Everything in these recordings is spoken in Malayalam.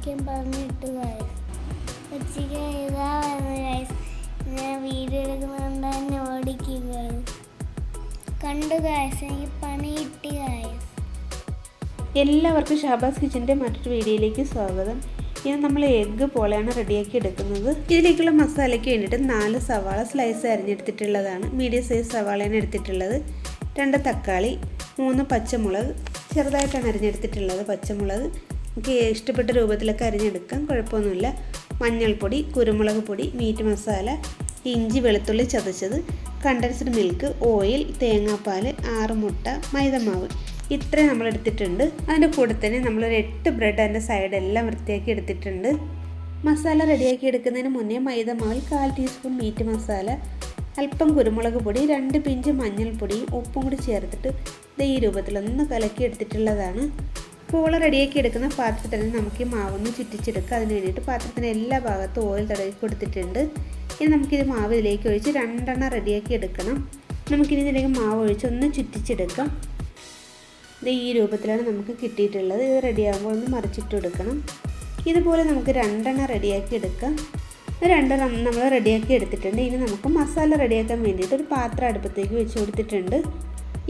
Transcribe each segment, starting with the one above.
മേടിക്കാൻ പറഞ്ഞിട്ട് guys. ഉച്ചയ്ക്ക് ഇതാ വന്നു guys. ഞാൻ വീഡിയോ തന്നെ ഓടിക്കുക കണ്ടു ഗായസ് എനിക്ക് പണി കിട്ടി എല്ലാവർക്കും ഷാബാസ് കിച്ചന്റെ മറ്റൊരു വീഡിയോയിലേക്ക് സ്വാഗതം. ഇന്ന് നമ്മൾ എഗ്ഗ് പോലെയാണ് റെഡിയാക്കി എടുക്കുന്നത്. ഇതിലേക്കുള്ള മസാലയ്ക്ക് വേണ്ടിയിട്ട് നാല് സവാള സ്ലൈസ് അരിഞ്ഞെടുത്തിട്ടുള്ളതാണ്. മീഡിയം സൈസ് സവാളയാണ് എടുത്തിട്ടുള്ളത്. രണ്ട് തക്കാളി മൂന്ന് പച്ചമുളക് ചെറുതായിട്ടാണ് അരിഞ്ഞെടുത്തിട്ടുള്ളത് പച്ചമുളക്. നമുക്ക് ഇഷ്ടപ്പെട്ട രൂപത്തിലൊക്കെ അരിഞ്ഞെടുക്കാം കുഴപ്പമൊന്നുമില്ല. മഞ്ഞൾപ്പൊടി കുരുമുളക് പൊടി മീറ്റ് മസാല ഇഞ്ചി വെളുത്തുള്ളി ചതച്ചത് കണ്ടൻസ്ഡ് മിൽക്ക് ഓയിൽ തേങ്ങാപ്പാൽ ആറ് മുട്ട മൈദമാവ്. ഇത്രയും നമ്മൾ എടുത്തിട്ടുണ്ട്. അതിന്റെ കൂടെ തന്നെ നമ്മളൊരു എട്ട് ബ്രെഡ് അതിന്റെ സൈഡെല്ലാം വൃത്തിയാക്കി എടുത്തിട്ടുണ്ട്. മസാല റെഡിയാക്കി എടുക്കുന്നതിന് മുന്നേ മൈദമാവിൽ കാൽ ടീസ്പൂൺ മീറ്റ് മസാല അല്പം കുരുമുളക് പൊടി രണ്ട് പിഞ്ച് മഞ്ഞൾപ്പൊടിയും ഉപ്പും കൂടി ചേർത്തിട്ട് ഇത് ഈ രൂപത്തിലൊന്ന് കലക്കി എടുത്തിട്ടുള്ളതാണ്. പൂള റെഡിയാക്കി എടുക്കുന്ന പാത്രത്തിൽ നമുക്ക് ഈ മാവൊന്ന് ചുറ്റിച്ചെടുക്കുക. അതിന് വേണ്ടിയിട്ട് പാത്രത്തിന് എല്ലാ ഭാഗത്തും ഓയിൽ തടവി കൊടുത്തിട്ടുണ്ട്. ഇനി നമുക്കിത് മാവ് ഇതിലേക്ക് ഒഴിച്ച് രണ്ടെണ്ണം റെഡിയാക്കി എടുക്കണം. നമുക്കിനി ഇതിലേക്ക് മാവ് ഒഴിച്ച് ഒന്ന് ചുറ്റിച്ചെടുക്കാം. ഇത് ഈ രൂപത്തിലാണ് നമുക്ക് കിട്ടിയിട്ടുള്ളത്. ഇത് റെഡിയാകുമ്പോൾ ഒന്ന് മറിച്ചിട്ട് കൊടുക്കണം. ഇതുപോലെ നമുക്ക് രണ്ടെണ്ണം റെഡിയാക്കി എടുക്കാം. രണ്ടെണ്ണം നമ്മൾ റെഡിയാക്കി എടുത്തിട്ടുണ്ട്. ഇനി നമുക്ക് മസാല റെഡിയാക്കാൻ വേണ്ടിയിട്ട് ഒരു പാത്രം അടുപ്പത്തേക്ക് വെച്ച് കൊടുത്തിട്ടുണ്ട്.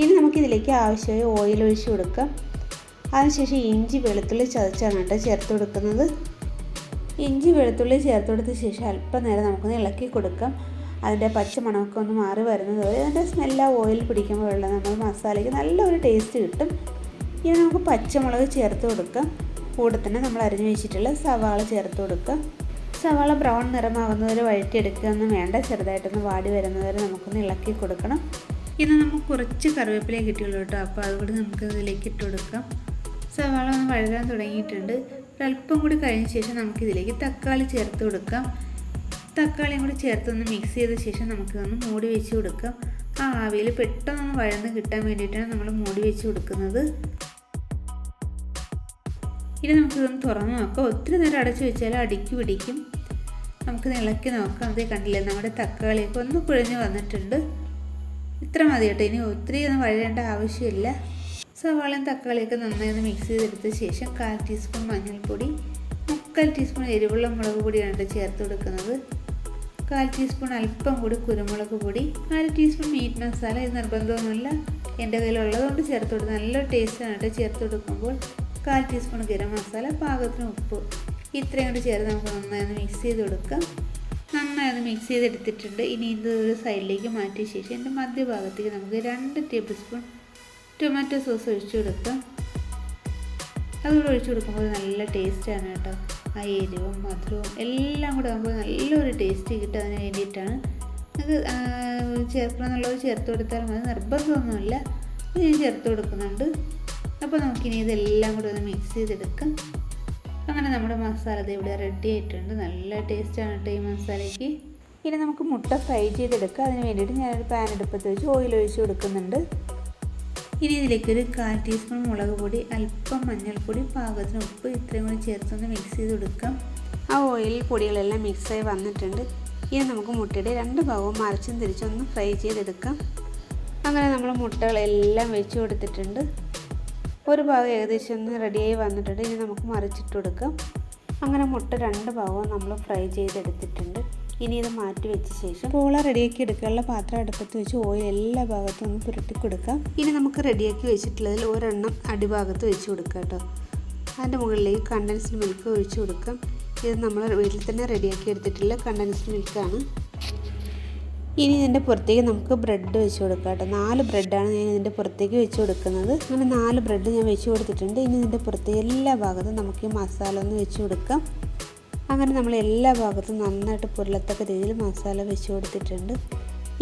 ഇനി നമുക്കിതിലേക്ക് ആവശ്യമായ ഓയിൽ ഒഴിച്ച് കൊടുക്കാം. അതിനുശേഷം ഇഞ്ചി വെളുത്തുള്ളി ചതച്ചാണ് കേട്ടോ ചേർത്ത് കൊടുക്കുന്നത്. ഇഞ്ചി വെളുത്തുള്ളി ചേർത്ത് കൊടുത്ത ശേഷം അല്പം നേരം നമുക്കൊന്ന് ഇളക്കി കൊടുക്കാം. അതിന്റെ പച്ച മണമൊക്കെ ഒന്ന് മാറി വരുന്നത് വരെ അതിന്റെ സ്മെല്ല ഓയിൽ പിടിക്കുമ്പോഴുള്ള നമ്മൾ മസാലയ്ക്ക് നല്ലൊരു ടേസ്റ്റ് കിട്ടും. ഇനി നമുക്ക് പച്ചമുളക് ചേർത്ത് കൊടുക്കാം. കൂടെ തന്നെ നമ്മൾ അരിഞ്ഞു വെച്ചിട്ടുള്ള സവാള ചേർത്ത് കൊടുക്കാം. സവാള ബ്രൗൺ നിറമാകുന്നവരെ വഴറ്റിയെടുക്കുകയൊന്നും വേണ്ട. ചെറുതായിട്ടൊന്ന് വാടി വരുന്നവരെ നമുക്കൊന്ന് ഇളക്കി കൊടുക്കണം. ഇന്ന് നമുക്ക് കുറച്ച് കറിവേപ്പിലേ കിട്ടിയുള്ളൂ കേട്ടോ. അപ്പോൾ അതുകൂടി നമുക്ക് ഇതിലേക്ക് ഇട്ട് കൊടുക്കാം. സവാള ഒന്ന് വഴുകാൻ തുടങ്ങിയിട്ടുണ്ട്. ഒരല്പം കൂടി കഴിഞ്ഞ ശേഷം നമുക്കിതിലേക്ക് തക്കാളി ചേർത്ത് കൊടുക്കാം. തക്കാളിയും കൂടി ചേർത്തൊന്ന് മിക്സ് ചെയ്ത ശേഷം നമുക്കിതൊന്ന് മൂടി വെച്ച് കൊടുക്കാം. ആ ആവിയിൽ പെട്ടെന്ന് വഴന്ന് കിട്ടാൻ വേണ്ടിയിട്ടാണ് നമ്മൾ മൂടി വെച്ച് കൊടുക്കുന്നത്. ഇനി നമുക്കിതൊന്ന് തുറന്ന് നോക്കാം. ഒത്തിരി നേരം അടച്ചു വെച്ചാൽ അടുക്കി പിടിക്കും. നമുക്ക് ഇളക്കി നോക്കാം. അതേ കണ്ടില്ലേ നമ്മുടെ തക്കാളിയൊക്കെ ഒന്ന് കുഴഞ്ഞ് വന്നിട്ടുണ്ട്. ഇത്ര മതി കേട്ടോ ഇനി ഒത്തിരി ഒന്നും വഴയേണ്ട ആവശ്യമില്ല. സവാളയും തക്കാളിയൊക്കെ നന്നായി ഒന്ന് മിക്സ് ചെയ്തെടുത്ത ശേഷം കാൽ ടീസ്പൂൺ മഞ്ഞൾപ്പൊടി മുക്കാൽ ടീസ്പൂൺ എരിവുള്ള മുളക് പൊടിയാണ് ചേർത്ത് കൊടുക്കുന്നത്. കാൽ ടീസ്പൂൺ അല്പം കൂടി കുരുമുളക് പൊടി അര ടീസ്പൂൺ മീറ്റ് മസാല ഇത് നിർബന്ധമൊന്നുമില്ല. എന്റെ കയ്യിലുള്ളതുകൊണ്ട് ചേർത്ത് കൊടുക്കുക നല്ല ടേസ്റ്റാണ് കേട്ടോ ചേർത്ത് കൊടുക്കുമ്പോൾ. കാൽ ടീസ്പൂൺ ഗരം മസാല പാകത്തിന് ഉപ്പ്. ഇത്രയും കൂടി ചേർത്ത് നമുക്ക് നന്നായി ഒന്ന് മിക്സ് ചെയ്ത് കൊടുക്കാം. നന്നായി ഒന്ന് മിക്സ് ചെയ്തെടുത്തിട്ടുണ്ട്. ഇനി ഇത് ഒരു സൈഡിലേക്ക് മാറ്റിയ ശേഷം ഇതിന്റെ മധ്യഭാഗത്തേക്ക് നമുക്ക് രണ്ട് ടേബിൾ സ്പൂൺ ടൊമാറ്റോ സോസ് ഒഴിച്ചു കൊടുക്കുക അതുകൂടെ ഒഴിച്ചു കൊടുക്കുമ്പോൾ നല്ല ടേസ്റ്റാണ് കേട്ടോ. ആ എരിവും മധുരവും എല്ലാം കൂടെ ആകുമ്പോൾ നല്ലൊരു ടേസ്റ്റ് കിട്ടും അതിന് വേണ്ടിയിട്ടാണ്. അത് ചേർക്കണം എന്നുള്ളത് ചേർത്ത് കൊടുത്താൽ മതി. നിർബന്ധമൊന്നുമില്ല. ഞാൻ ചേർത്ത് കൊടുക്കുന്നുണ്ട്. അപ്പോൾ നമുക്കിനി ഇതെല്ലാം കൂടെ ഒന്ന് മിക്സ് ചെയ്തെടുക്കാം. അങ്ങനെ നമ്മുടെ മസാല ഇവിടെ റെഡി ആയിട്ടുണ്ട്. നല്ല ടേസ്റ്റാണ് കേട്ടോ ഈ മസാലയ്ക്ക്. ഇനി നമുക്ക് മുട്ട ഫ്രൈ ചെയ്തെടുക്കാം. അതിന് വേണ്ടിയിട്ട് ഞാനൊരു പാൻ എടുപ്പത്ത് വെച്ച് ഓയിൽ ഒഴിച്ച് കൊടുക്കുന്നുണ്ട്. ഇനി ഇതിലേക്ക് ഒരു കാൽ ടീസ്പൂൺ മുളക് പൊടി അല്പം മഞ്ഞൾപ്പൊടി പാകത്തിന് ഉപ്പ് ഇത്രയും കൂടി ചേർത്തൊന്ന് മിക്സ് ചെയ്ത് കൊടുക്കാം. ആ ഓയിൽ പൊടികളെല്ലാം മിക്സായി വന്നിട്ടുണ്ട്. ഇനി നമുക്ക് മുട്ടയുടെ രണ്ട് ഭാഗവും മറിച്ചും തിരിച്ചൊന്ന് ഫ്രൈ ചെയ്തെടുക്കാം. അങ്ങനെ നമ്മൾ മുട്ടകളെല്ലാം വെച്ച് കൊടുത്തിട്ടുണ്ട്. ഒരു ഭാഗം ഏകദേശം ഒന്ന് റെഡിയായി വന്നിട്ടുണ്ട്. ഇനി നമുക്ക് മറിച്ചിട്ട് കൊടുക്കാം. അങ്ങനെ മുട്ട രണ്ട് ഭാഗവും നമ്മൾ ഫ്രൈ ചെയ്തെടുത്തിട്ടുണ്ട്. ഇനി ഇത് മാറ്റി വെച്ച ശേഷം പോള റെഡിയാക്കി എടുക്കാനുള്ള പാത്രം അടുപ്പത്ത് വെച്ച് ഓയിൽ എല്ലാ ഭാഗത്തും ഒന്ന് പുരട്ടി കൊടുക്കാം. ഇനി നമുക്ക് റെഡിയാക്കി വെച്ചിട്ടുള്ളതിൽ ഒരെണ്ണം അടിഭാഗത്ത് വെച്ച് കൊടുക്കാം കേട്ടോ. അതിന്റെ മുകളിലേക്ക് കണ്ടൻസ്ഡ് മിൽക്ക് ഒഴിച്ച് കൊടുക്കാം. ഇത് നമ്മൾ വീട്ടിൽ തന്നെ റെഡിയാക്കി എടുത്തിട്ടുള്ള കണ്ടൻസ്ഡ് മിൽക്കാണ് ഇനി ഇതിന്റെ പുറത്തേക്ക് നമുക്ക് ബ്രെഡ് വെച്ച് കൊടുക്കാം കേട്ടോ. നാല് ബ്രെഡാണ് ഞാൻ ഇതിന്റെ പുറത്തേക്ക് വെച്ച് കൊടുക്കുന്നത്. അങ്ങനെ നാല് ബ്രെഡ് ഞാൻ വെച്ച് കൊടുത്തിട്ടുണ്ട്. ഇനി ഇതിന്റെ പുറത്തേക്ക് എല്ലാ ഭാഗത്തും നമുക്ക് ഈ മസാല ഒന്ന് വെച്ച് കൊടുക്കാം. അങ്ങനെ നമ്മൾ എല്ലാ ഭാഗത്തും നന്നായിട്ട് പുരളത്തക്ക രീതിയിൽ മസാല വെച്ച് കൊടുത്തിട്ടുണ്ട്.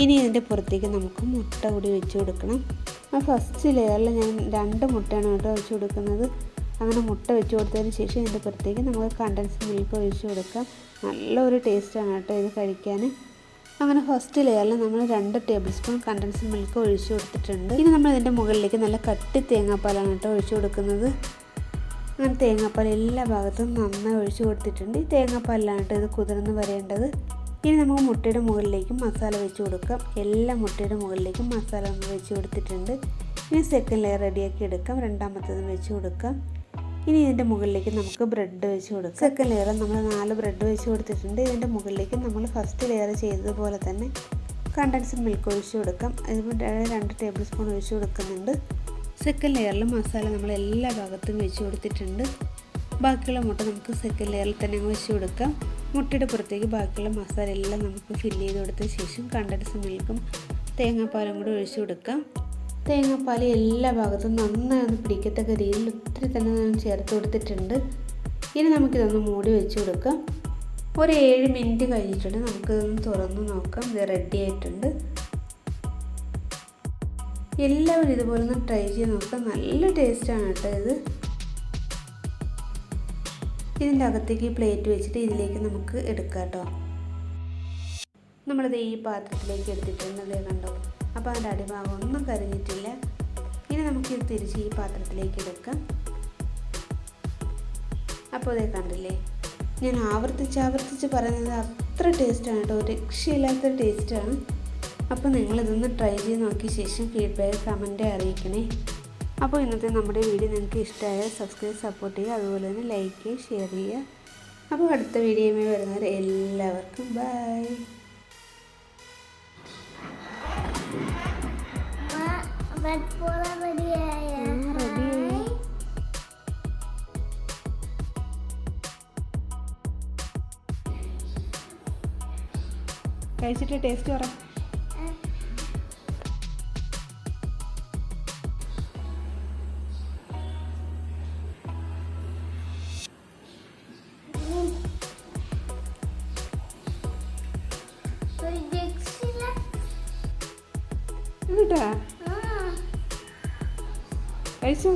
ഇനി ഇതിന്റെ പുറത്തേക്ക് നമുക്ക് മുട്ട കൂടി വെച്ച് കൊടുക്കണം. ആ ഫസ്റ്റ് ലെയറിൽ ഞാൻ രണ്ട് മുട്ടയാണ് കേട്ടോ വെച്ച് കൊടുക്കുന്നത്. അങ്ങനെ മുട്ട വെച്ച് കൊടുത്തതിന് ശേഷം ഇതിന്റെ പുറത്തേക്ക് നമ്മൾ കണ്ടൻസ് മിൽക്ക് ഒഴിച്ച് കൊടുക്കാം. നല്ലൊരു ടേസ്റ്റാണ് കേട്ടോ ഇത് കഴിക്കാൻ. അങ്ങനെ ഫസ്റ്റ് ലെയറിൽ നമ്മൾ രണ്ട് ടേബിൾ സ്പൂൺ കണ്ടൻസ് മിൽക്ക് ഒഴിച്ച് കൊടുത്തിട്ടുണ്ട്. ഇനി നമ്മൾ ഇതിന്റെ മുകളിലേക്ക് നല്ല കട്ടി തേങ്ങാപ്പാലാണ് കേട്ടോ ഒഴിച്ച് കൊടുക്കുന്നത്. അങ്ങനെ തേങ്ങാപ്പാൽ എല്ലാ ഭാഗത്തും നന്നായി ഒഴിച്ചു കൊടുത്തിട്ടുണ്ട്. ഈ തേങ്ങാപ്പാലിലാണ് ഇത് കുതിർന്ന് വരേണ്ടത്. ഇനി നമുക്ക് മുട്ടയുടെ മുകളിലേക്ക് മസാല വെച്ച് കൊടുക്കാം. എല്ലാ മുട്ടയുടെ മുകളിലേക്കും മസാല നമ്മൾ വെച്ച് കൊടുത്തിട്ടുണ്ട്. ഇനി സെക്കൻഡ് ലെയർ റെഡിയാക്കി എടുക്കാം. രണ്ടാമത്തേതും വെച്ച് കൊടുക്കാം. ഇനി ഇതിന്റെ മുകളിലേക്ക് നമുക്ക് ബ്രെഡ് വെച്ച് കൊടുക്കാം. സെക്കൻഡ് ലെയർ നമ്മൾ നാല് ബ്രെഡ് വെച്ച് കൊടുത്തിട്ടുണ്ട്. ഇതിന്റെ മുകളിലേക്ക് നമ്മൾ ഫസ്റ്റ് ലെയർ ചെയ്തതുപോലെ തന്നെ കണ്ടൻസ് മിൽക്ക് ഒഴിച്ച് കൊടുക്കാം. ഇതിപ്പോൾ രണ്ട് ടേബിൾ സ്പൂൺ ഒഴിച്ച് കൊടുക്കുന്നുണ്ട്. സെക്കൻഡ് ലെയറിൽ മസാല നമ്മൾ എല്ലാ ഭാഗത്തും വെച്ച് കൊടുത്തിട്ടുണ്ട്. ബാക്കിയുള്ള മുട്ട നമുക്ക് സെക്കൻഡ് ലെയറിൽ തന്നെ അങ്ങ് വെച്ച് കൊടുക്കാം. മുട്ടയുടെ പുറത്തേക്ക് ബാക്കിയുള്ള മസാല എല്ലാം നമുക്ക് ഫില്ല് ചെയ്ത് കൊടുത്ത ശേഷം കണ്ടൻസ് മിൽക്കും തേങ്ങാപ്പാലും കൂടി ഒഴിച്ച് കൊടുക്കാം. തേങ്ങാപ്പാൽ എല്ലാ ഭാഗത്തും നന്നായി ഒന്ന് പിടിക്കത്തക്ക രീതിയിൽ ഒത്തിരി തന്നെ ചേർത്ത് കൊടുത്തിട്ടുണ്ട്. ഇനി നമുക്കിതൊന്ന് മൂടി വെച്ച് കൊടുക്കാം. ഒരു ഏഴ് മിനിറ്റ് കഴിഞ്ഞിട്ടുണ്ട്. നമുക്കിതൊന്ന് തുറന്ന് നോക്കാം. ഇത് റെഡി ആയിട്ടുണ്ട്. എല്ലാവരും ഇതുപോലെ ഒന്ന് ട്രൈ ചെയ്ത് നോക്കാം. നല്ല ടേസ്റ്റാണ് കേട്ടോ ഇത്. ഇതിന്റെ അകത്തേക്ക് പ്ലേറ്റ് വെച്ചിട്ട് ഇതിലേക്ക് നമുക്ക് എടുക്കാം കേട്ടോ. നമ്മളിത് ഈ പാത്രത്തിലേക്ക് എടുത്തിട്ടുണ്ട് അതേ കണ്ടോ. അപ്പോൾ അതിന്റെ അടിഭാഗം ഒന്നും കരിഞ്ഞിട്ടില്ല. ഇനി നമുക്കിത് തിരിച്ച് ഈ പാത്രത്തിലേക്ക് എടുക്കാം. അപ്പോൾ അതേ കണ്ടില്ലേ ഞാൻ ആവർത്തിച്ച് ആവർത്തിച്ച് പറയുന്നത് അത്ര ടേസ്റ്റാണ് കേട്ടോ. രക്ഷയില്ലാത്ത ടേസ്റ്റാണ്. അപ്പോൾ നിങ്ങളിതൊന്ന് ട്രൈ ചെയ്ത് നോക്കിയ ശേഷം ഫീഡ്ബാക്ക് കമന്റ് അറിയിക്കണേ. അപ്പോൾ ഇന്നത്തെ നമ്മുടെ വീഡിയോ നിങ്ങൾക്ക് ഇഷ്ടമായാൽ സബ്സ്ക്രൈബ് സപ്പോർട്ട് ചെയ്യുക. അതുപോലെ തന്നെ ലൈക്ക് ചെയ്യുക ഷെയർ ചെയ്യുക. അപ്പോൾ അടുത്ത വീഡിയോയുമായി വരുന്നവർ എല്ലാവർക്കും ബൈ കഴിച്ചിട്ട് ടേസ്റ്റ് ആ. കഴിച്ചു